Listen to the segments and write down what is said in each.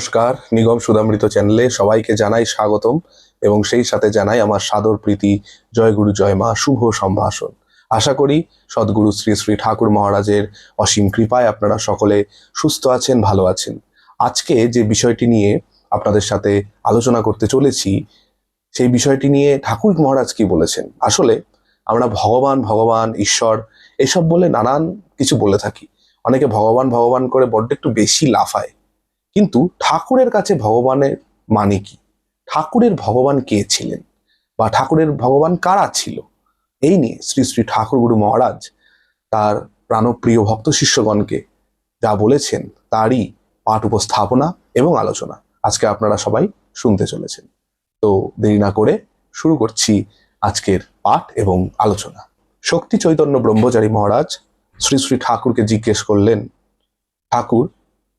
নমস্কার, নিগম সুদামৃত চ্যানেলে সবাইকে জানাই স্বাগতম এবং সেই সাথে জানাই আমার সাদর প্রীতি, জয় গুরু, জয় মা, শুভ সম্ভাষণ। আশা করি সদ্গুরু শ্রী শ্রী ঠাকুর মহারাজের অসীম কৃপায় আপনারা সকলে সুস্থ আছেন, ভালো আছেন। আজকে যে বিষয়টি নিয়ে আপনাদের সাথে আলোচনা করতে চলেছি, সেই বিষয়টি নিয়ে ঠাকুর মহারাজ কি বলেছেন? আসলে আমরা ভগবান ভগবান, ঈশ্বর, এসব বলে নানান কিছু বলে থাকি। অনেকে ভগবান ভগবান করে বড্ড একটু বেশি লাফায়। কিন্তু ঠাকুরের কাছে ভগবানের মানে কি? ঠাকুরের ভগবান কে ছিলেন? বা ঠাকুরের ভগবান কারা ছিল? এই নিয়ে শ্রী শ্রী ঠাকুর গুরু মহারাজ তার প্রাণপ্রিয় ভক্ত শিষ্যগণকে যা বলেছেন তারই পাঠ উপস্থাপনা এবং আলোচনা আজকে আপনারা সবাই শুনতে চলেছেন। তো দেরি না করে শুরু করছি আজকের পাঠ এবং আলোচনা। শক্তি চৈতন্য ব্রহ্মচারী মহারাজ শ্রী শ্রী ঠাকুরকে জিজ্ঞেস করলেন, ঠাকুর,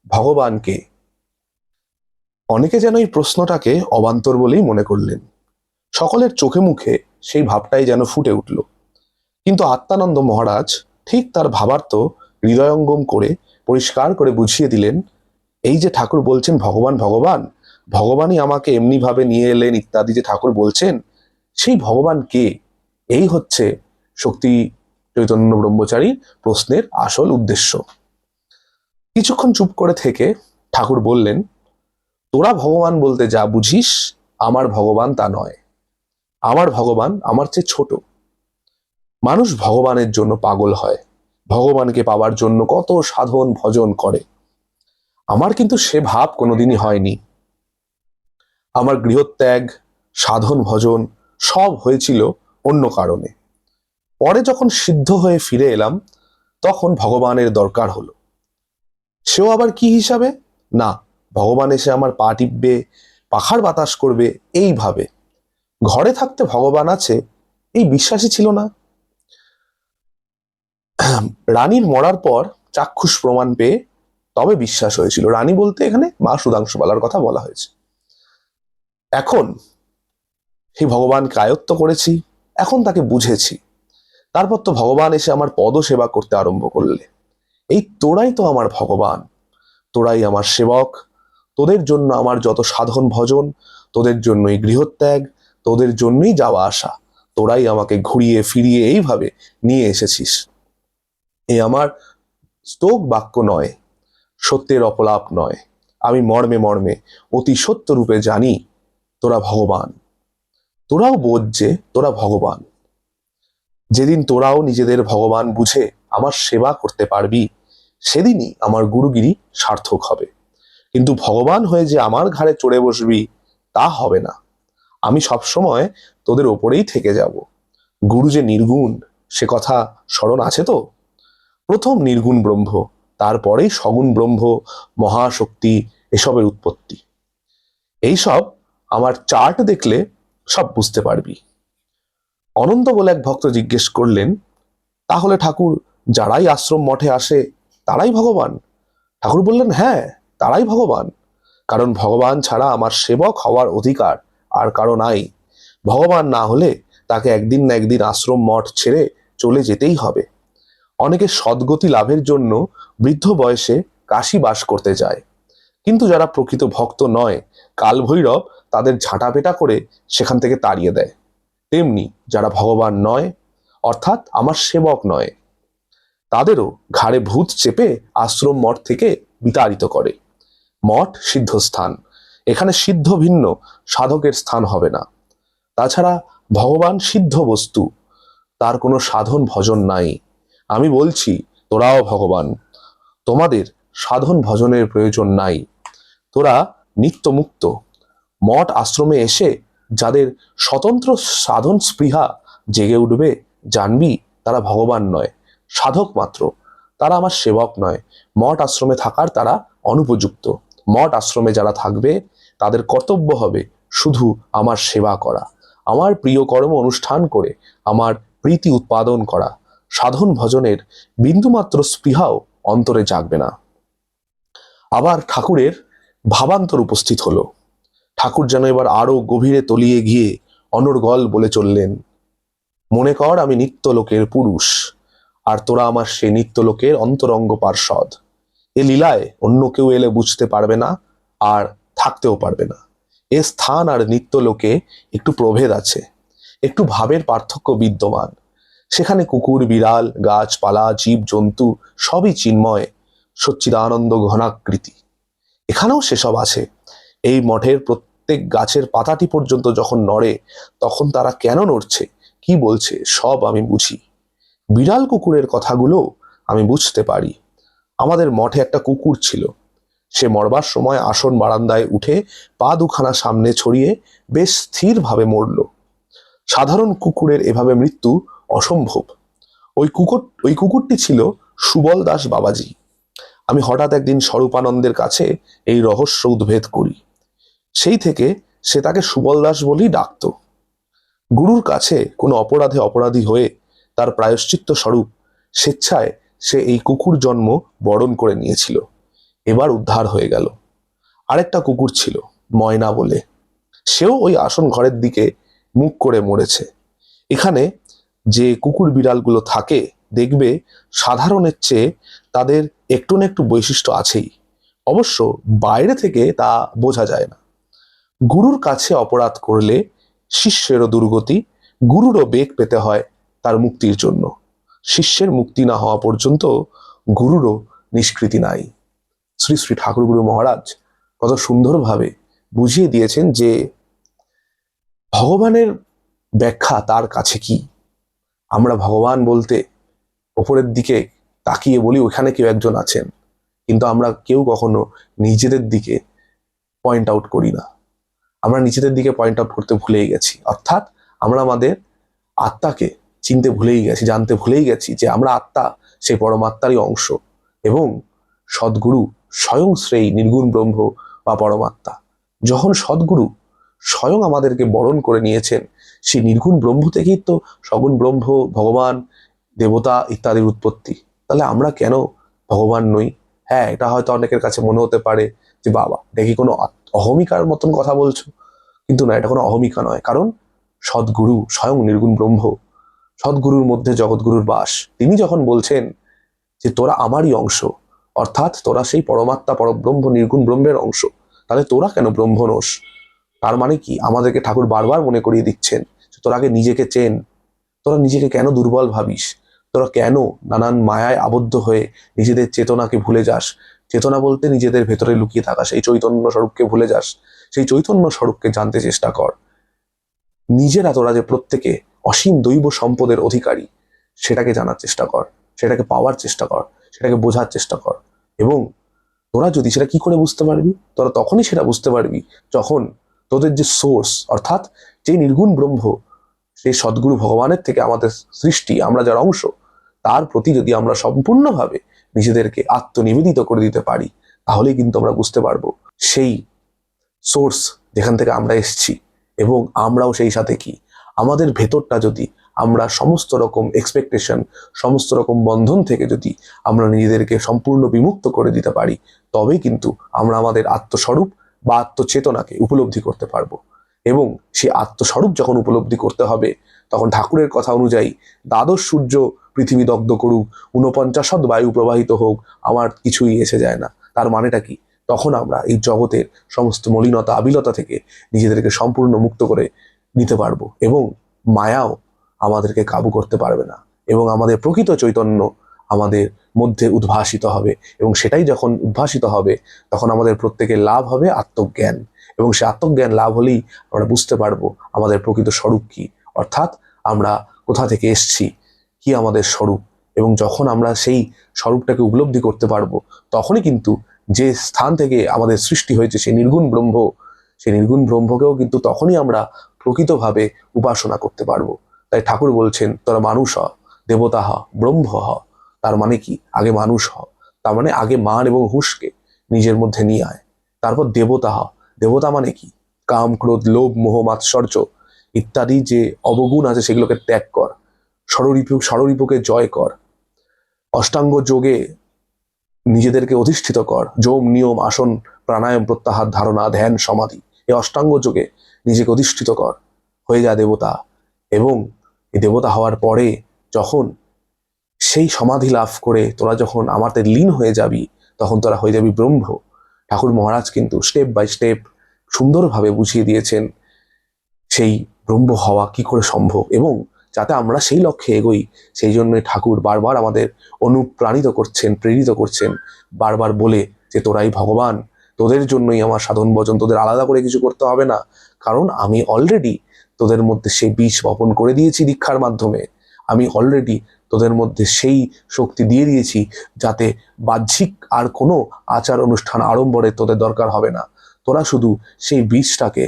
ভগবানকে অনেকে যেন এই প্রশ্নটাকে অবান্তর বলেই মনে করলেন। সকলের চোখে মুখে সেই ভাবটাই যেন ফুটে উঠল। কিন্তু আত্মানন্দ মহারাজ ঠিক তার ভাবার্থ হৃদয়ঙ্গম করে পরিষ্কার করে বুঝিয়ে দিলেন, এই যে ঠাকুর বলছেন ভগবান ভগবান, ভগবানই আমাকে এমনিভাবে নিয়ে এলেন ইত্যাদি যে ঠাকুর বলছেন, সেই ভগবান কে? এই হচ্ছে শক্তি চৈতন্য ব্রহ্মচারী প্রশ্নের আসল উদ্দেশ্য। কিছুক্ষণ চুপ করে থেকে ঠাকুর বললেন তোরা ভগবান বলতে যা বুঝিস, আমার ভগবান তা নয়। আমার ভগবান আমার চেয়ে ছোট। মানুষ ভগবানের জন্য পাগল হয়। ভগবানকে পাওয়ার জন্য কত সাধন ভজন করে। আমার কিন্তু সে ভাব কোনোদিনই হয়নি। আমার গৃহত্যাগ, সাধন ভজন সব হয়েছিল অন্য কারণে। পরে যখন সিদ্ধ হয়ে ফিরে এলাম, তখন ভগবানের দরকার হলো। সেও আবার কি হিসাবে? না ভগবান এসে আমার পা টিপবে, পাখার বাতাস করবে, এইভাবে। ঘরে থাকতে ভগবান আছে, এই বিশ্বাসই ছিল না। রানীর মরার পর চাক্ষুষ প্রমাণ পেয়ে তবে বিশ্বাস হয়েছিল। রানী বলতে এখানে মা সুধাংশু বালার কথা বলা হয়েছে। এখন সেই ভগবানকে আয়ত্ত করেছি, এখন তাকে বুঝেছি। তারপর তো ভগবান এসে আমার পদ সেবা করতে আরম্ভ করলে। এই তোরাই তো আমার ভগবান, তোরাই আমার সেবক তোদের জন্য আমার যত সাধন ভজন, তোদের জন্যই গৃহত্যাগ, তোদের জন্যই যাওয়া আসা। তোরাই আমাকে ঘুরিয়ে ফিরিয়ে এইভাবে নিয়ে এসেছিস। এ আমার স্তোক বাক্য নয়, সত্যের অপলাপ নয়। আমি মর্মে মর্মে অতি সত্য রূপে জানি, তোরা ভগবান। তোরাও বোধ যে তোরা ভগবান। যেদিন তোরাও নিজেদের ভগবান বুঝে আমার সেবা করতে পারবি, সেদিনই আমার গুরুগিরি সার্থক হবে। কিন্তু ভগবান হয়ে যে আমার ঘাড়ে চড়ে বসবি, তা হবে না। আমি সবসময় তোদের ওপরেই থেকে যাব। গুরু যে নির্গুণ, সে কথা স্মরণ আছে তো? প্রথম নির্গুণ ব্রহ্ম, তারপরেই সগুণ ব্রহ্ম, মহাশক্তি, এসবের উৎপত্তি। এইসব আমার চার্ট দেখলে সব বুঝতে পারবি। অনন্ত বলে এক ভক্ত জিজ্ঞেস করলেন, তাহলে ঠাকুর, যারাই আশ্রম মঠে আসে, তারাই ভগবান? ঠাকুর বললেন হ্যাঁ তারাই ভগবান। কারণ ভগবান ছাড়া আমার সেবক হওয়ার অধিকার আর কারও নাই। ভগবান না হলে তাকে একদিন না একদিন আশ্রম মঠ ছেড়ে চলে যেতেই হবে। অনেকে সদ্গতি লাভের জন্য বৃদ্ধ বয়সে কাশি বাস করতে যায়। কিন্তু যারা প্রকৃত ভক্ত নয়, কালভৈরব তাদের ঝাঁটাপেটা করে সেখান থেকে তাড়িয়ে দেয়। তেমনি যারা ভগবান নয়, অর্থাৎ আমার সেবক নয়, তাদেরও ঘাড়ে ভূত চেপে আশ্রম মঠ থেকে বিতাড়িত করে। মঠ, সিদ্ধস্থান। এখানে সিদ্ধ ভিন্ন, সাধকের স্থান হবে না। তাছাড়া ভগবান সিদ্ধ বস্তু, তার কোনো সাধন ভজন নাই। আমি বলছি, তোরাও ভগবান, তোমাদের সাধন ভজনের প্রয়োজন নাই। তোরা নিত্য মুক্ত মঠ আশ্রমে এসে যাদের স্বতন্ত্র সাধন স্পৃহা জেগে উঠবে, জানবি তারা ভগবান নয়, সাধক মাত্র। তারা আমার সেবক নয়। মঠ আশ্রমে থাকার তারা অনুপযুক্ত। মঠ আশ্রমে যারা থাকবে, তাদের কর্তব্য হবে শুধু আমার সেবা করা, আমার প্রিয় কর্ম অনুষ্ঠান করে আমার প্রীতি উৎপাদন করা। সাধন ভজনের বিন্দুমাত্র স্পৃহাও অন্তরে জাগবে না। আবার ঠাকুরের ভাবান্তর উপস্থিত হলো। ঠাকুর যেন এবার আরও গভীরে তলিয়ে গিয়ে অনর্গল বলে চললেন, মনে কর আমি নিত্য লোকের পুরুষ, আর তোরা আমার সেই নিত্য লোকের অন্তরঙ্গ পার্ষদ। এ লীলায় অন্য কেউ এলে বুঝতে পারবে না আর থাকতেও পারবে না। এ স্থান আর নিত্যলোকে একটু প্রভেদ আছে, একটু ভাবের পার্থক্য বিদ্যমান। সেখানে কুকুর, বিড়াল, গাছপালা জীব জন্তু সবই চিন্ময়, সচ্চিদানন্দ ঘনাকৃতি। এখানেও সেসব আছে। এই মঠের প্রত্যেক গাছের পাতাটি পর্যন্ত যখন নড়ে, তখন তারা কেন নড়ছে, কি বলছে, সব আমি বুঝি। বিড়াল কুকুরের কথাগুলো আমি বুঝতে পারি। আমাদের মঠে একটা কুকুর ছিল। সে মরবার সময় আসন বারান্দায় উঠে পা দুখানা সামনে ছড়িয়ে বেশ স্থিরভাবে মরল। সাধারণ কুকুরের এভাবে মৃত্যু অসম্ভব। ওই কুকুর ওই কুকুরটি ছিল সুবল দাস বাবাজি। আমি হঠাৎ একদিন স্বরূপানন্দের কাছে এই রহস্য উদ্ভেদ করি। সেই থেকে সে তাকে সুবল দাস বলেই ডাকত। গুরুর কাছে কোনো অপরাধে অপরাধী হয়ে তার প্রায়শ্চিত্ত স্বরূপ স্বেচ্ছায় সে এই কুকুর জন্ম বরণ করে নিয়েছিল। এবার উদ্ধার হয়ে গেল। আরেকটা কুকুর ছিল, ময়না বলে। সেও ওই আসন ঘরের দিকে মুখ করে মরেছে। এখানে যে কুকুর বিড়ালগুলো থাকে, দেখবে সাধারণের চেয়ে তাদের একটু না একটু বৈশিষ্ট্য আছেই। অবশ্য বাইরে থেকে তা বোঝা যায় না। গুরুর কাছে অপরাধ করলে শিষ্যেরও দুর্গতি, গুরুরও বেগ পেতে হয় তার মুক্তির জন্য। শিষ্যের মুক্তি না হওয়া পর্যন্ত গুরুরও নিষ্কৃতি নাই। শ্রী শ্রী ঠাকুরগুরু মহারাজ কত সুন্দরভাবে বুঝিয়ে দিয়েছেন যে ভগবানের ব্যাখ্যা তার কাছে কি? আমরা ভগবান বলতে ওপরের দিকে তাকিয়ে বলি, ওখানে কেউ একজন আছেন। কিন্তু আমরা কেউ কখনো নিজেদের দিকে পয়েন্ট আউট করি না। আমরা নিজেদের দিকে পয়েন্ট আউট করতে ভুলেই গেছি। অর্থাৎ আমরা আমাদের আত্মাকে চিনতে ভুলেই গেছি, জানতে ভুলেই গেছি যে আমরা আত্মা, সেই পরমাত্মারই অংশ এবং সদ্গুরু স্বয়ং শ্রেই নির্গুণ ব্রহ্ম বা পরমাত্মা। যখন সদ্গুরু স্বয়ং আমাদেরকে বরণ করে নিয়েছেন, সেই নির্গুণ ব্রহ্ম থেকেই তো সগুণ ব্রহ্ম, ভগবান, দেবতা ইত্যাদির উৎপত্তি। তাহলে আমরা কেন ভগবান নই? হ্যাঁ এটা হয়তো অনেকের কাছে মনে হতে পারে যে, বাবা, দেখি কোনো অহমিকার মতন কথা বলছো। কিন্তু না, এটা কোনো অহমিকা নয়। কারণ সদ্গুরু স্বয়ং নির্গুণ ব্রহ্ম সদ্গুরুর মধ্যে জগৎগুরুর বাস। তিনি যখন বলছেন যে, তোরা আমারই অংশ, অর্থাৎ তোরা সেই পরমাত্মা পরব্রহ্ম নির্গুণ ব্রহ্মের অংশ, তাহলে তোরা কেন ব্রহ্ম নোস? তার মানে কি? আমাদেরকে ঠাকুর বারবার মনে করিয়ে দিচ্ছেন তোরা আগে নিজেকে চেন, তোরা নিজেকে কেন দুর্বল ভাবিস? তোরা কেন নানান মায়ায় আবদ্ধ হয়ে নিজেদের চেতনাকে ভুলে যাস? চেতনা বলতে নিজেদের ভেতরে লুকিয়ে থাকা, সেই চৈতন্য স্বরূপকে ভুলে যাস, সেই চৈতন্য স্বরূপকে জানতে চেষ্টা কর। নিজেরা তোরা যে প্রত্যেকে অসীম দৈব সম্পদের অধিকারী, সেটাকে জানার চেষ্টা কর, সেটাকে পাওয়ার চেষ্টা কর, সেটাকে বোঝার চেষ্টা কর। এবং তোরা যদি সেটা কি করে বুঝতে পারবি? তোরা তখনই সেটা বুঝতে পারবি যখন তোদের যে সোর্স অর্থাৎ যে নির্গুণ ব্রহ্ম সেই সদ্গুরু ভগবানের থেকে আমাদের সৃষ্টি, আমরা যার অংশ, তার প্রতি যদি আমরা সম্পূর্ণভাবে নিজেদেরকে আত্মনিবেদিত করে দিতে পারি, তাহলেই কিন্তু আমরা বুঝতে পারব সেই সোর্স যেখান থেকে আমরা এসেছি এবং আমরাও সেই সাথে কি। আমাদের ভেতরটা যদি আমরা সমস্ত রকম এক্সপেকটেশন সমস্ত রকম বন্ধন থেকে যদি আমরা নিজেদেরকে সম্পূর্ণ বিমুক্ত করে দিতে পারি, তবেই কিন্তু আমরা আমাদের আত্মস্বরূপ বা আত্মচেতনাকে উপলব্ধি করতে পারব। এবং সেই আত্মস্বরূপ যখন উপলব্ধি করতে হবে, তখন ঠাকুরের কথা অনুযায়ী দ্বাদশ সূর্য পৃথিবী দগ্ধ করুক ঊনপঞ্চাশত বায়ু প্রবাহিত হোক, আমার কিছুই এসে যায় না। তার মানেটা কি? তখন আমরা এই জগতের সমস্ত মলিনতা, আবিলতা থেকে নিজেদেরকে সম্পূর্ণ মুক্ত করে নিতে পারব এবং মায়াও আমাদেরকে কাবু করতে পারবে না এবং আমাদের প্রকৃত চৈতন্য আমাদের মধ্যে উদ্ভাসিত হবে এবং সেটাই যখন উদ্ভাসিত হবে, তখন আমাদের প্রত্যেকের লাভ হবে আত্মজ্ঞান এবং সে আত্মজ্ঞান লাভ হলেই আমরা বুঝতে পারব আমাদের প্রকৃত স্বরূপ কি। অর্থাৎ আমরা কোথা থেকে এসছি, কি আমাদের স্বরূপ এবং যখন আমরা সেই স্বরূপটাকে উপলব্ধি করতে পারব, তখনই কিন্তু যে স্থান থেকে আমাদের সৃষ্টি হয়েছে সেই নির্গুণ ব্রহ্ম, সেই নির্গুণ ব্রহ্মকেও কিন্তু তখনই আমরা প্রকৃতভাবে উপাসনা করতে পারব। তাই ঠাকুর বলছেন, তোরা মানুষ হ, দেবতা হ, ব্রহ্ম হ। তার মানে কি? আগে মানুষ হ। তার মানে আগে মান এবং হুঁশকে নিজের মধ্যে নিয়ে আয়। তারপর দেবতা হ। দেবতা মানে কি? কাম, ক্রোধ, লোভ, মোহ, মাৎসর্য ইত্যাদি যে অবগুণ আছে সেগুলোকে ত্যাগ কর। ষড়রিপু, ষড়রিপুকে জয় কর। অষ্টাঙ্গ যোগে নিজেদেরকে অধিষ্ঠিত কর। যোম, নিয়ম, আসন, প্রাণায়াম, প্রত্যাহার, ধারণা, ধ্যান, সমাধি। এই অষ্টাঙ্গ যোগে নিজেকে অধিষ্ঠিত কর, হয়ে যা দেবতা। এবং এই দেবতা হওয়ার পরে যখন সেই সমাধি লাভ করে তোরা যখন আমাতে লীন হয়ে যাবি, তখন তোরা হয়ে যাবি ব্রহ্ম। ঠাকুর মহারাজ কিন্তু স্টেপ বাই স্টেপ সুন্দরভাবে বুঝিয়ে দিয়েছেন সেই ব্রহ্ম হওয়া কি করে সম্ভব এবং যাতে আমরা সেই লক্ষ্যে এগোই, সেই জন্যই ঠাকুর বারবার আমাদের অনুপ্রাণিত করছেন, প্রেরিত করছেন, বারবার বলে যে তোরাই ভগবান। তোদের জন্যই আমার সাধন ভজন, তোদের আলাদা করে কিছু করতে হবে না। কারণ আমি অলরেডি তোদের মধ্যে সেই বীজ বপন করে দিয়েছি দীক্ষার মাধ্যমে। আমি অলরেডি তোদের মধ্যে সেই শক্তি দিয়ে দিয়েছি যাতে বাহ্যিক আর কোনো আচার অনুষ্ঠান আড়ম্বরে তোদের দরকার হবে না। তোরা শুধু সেই বীজটাকে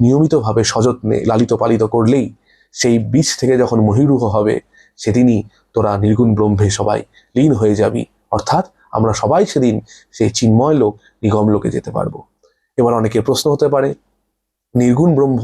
নিয়মিতভাবে সযত্নে লালিত পালিত করলেই সেই বীজ থেকে যখন মহিরুহ হবে, সেদিনই তোরা নির্গুণ ব্রহ্মে সবাই লীন হয়ে যাবি। অর্থাৎ আমরা সবাই সেদিন সেই চিন্ময় লোক, নিগম লোকে যেতে পারব। এবার অনেকের প্রশ্ন হতে পারে, নির্গুণ ব্রহ্ম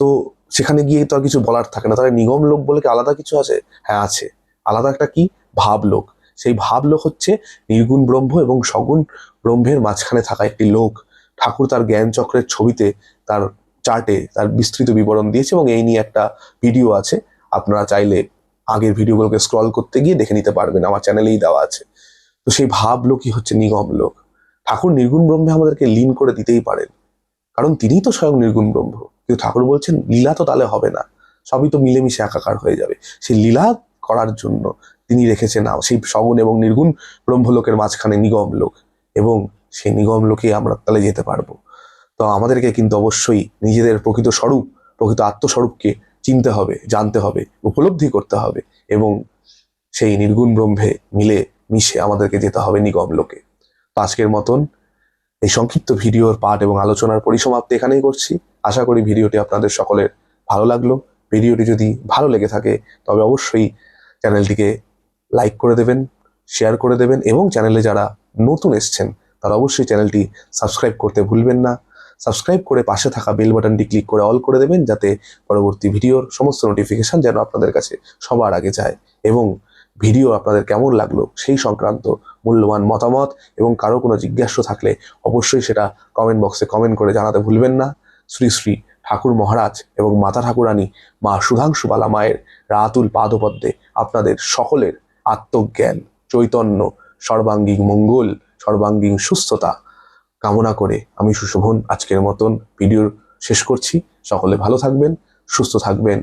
তো সেখানে গিয়ে তো আর কিছু বলার থাকে না। তাহলে নিগম লোক বলে কি আলাদা কিছু আছে? হ্যাঁ আছে। আলাদা একটা কি? ভাব লোক। সেই ভাব লোক হচ্ছে নির্গুণ ব্রহ্ম এবং সগুণ ব্রহ্মের মাঝখানে থাকা একটি লোক। ঠাকুর তার জ্ঞান চক্রের ছবিতে তার চার্টে তার বিস্তৃত বিবরণ দিয়েছে এবং এই নিয়ে একটা ভিডিও আছে। আপনারা চাইলে আগের ভিডিওগুলোকে স্ক্রল করতে গিয়ে দেখে নিতে পারবেন। আমার চ্যানেলেই দেওয়া আছে। তো সেই ভাব লোকই হচ্ছে নিগম লোক। ঠাকুর নির্গুণ ব্রহ্মে আমাদেরকে লীন করে দিতেই পারেন। কারণ তিনিই তো স্বয়ং নির্গুণ ব্রহ্ম। কিন্তু ঠাকুর বলছেন, লীলা তো তাহলে হবে না। সবই তো মিলেমিশে একাকার হয়ে যাবে। সেই লীলা করার জন্য তিনি রেখেছেন সেই সগুণ এবং নির্গুণ ব্রহ্মলোকের মাঝখানে নিগম লোক। এবং সেই নিগম লোকে আমরা তাহলে যেতে পারব। তো আমাদেরকে কিন্তু অবশ্যই নিজেদের প্রকৃত স্বরূপ, প্রকৃত আত্মস্বরূপকে চিনতে হবে, জানতে হবে, উপলব্ধি করতে হবে। এবং সেই নির্গুণ ব্রহ্মে মিলে মিশে আমাদেরকে যেতে হবে নিগম লোকে। তো আজকের মতন এই সংক্ষিপ্ত ভিডিওর পাঠ এবং আলোচনার পরিসমাপ্তি এখানেই করছি। আশা করি ভিডিওটি আপনাদের সকলের ভালো লাগল। ভিডিওটি যদি ভালো লেগে থাকে, তবে অবশ্যই চ্যানেলটিকে লাইক করে দেবেন, শেয়ার করে দেবেন এবং চ্যানেলে যারা নতুন এসছেন, তারা অবশ্যই চ্যানেলটি সাবস্ক্রাইব করতে ভুলবেন না। সাবস্ক্রাইব করে পাশে থাকা বেল বাটনটি ক্লিক করে অল করে দেবেন, যাতে পরবর্তী ভিডিওর সমস্ত নোটিফিকেশন যেন আপনাদের কাছে সবার আগে যায় এবং ভিডিও আপনাদের কেমন লাগল সেই সংক্রান্ত মূল্যবান মতামত এবং কারও কোনো জিজ্ঞাসা থাকলে অবশ্যই সেটা কমেন্ট বক্সে কমেন্ট করে জানাতে ভুলবেন না। শ্রী শ্রী ঠাকুর মহারাজ এবং মাতা ঠাকুরানী মা সুধাংশু বালা মায়ের রাতুল পাদপদ্মে আপনাদের সকলের আত্মজ্ঞান, চৈতন্য, সর্বাঙ্গীন মঙ্গল, সর্বাঙ্গীন সুস্থতা কামনা করে আমি সুশোভন আজকের মতন ভিডিও শেষ করছি। সকলে ভালো থাকবেন, সুস্থ থাকবেন।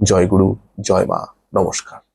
জয় গুরু, জয় মা। নমস্কার।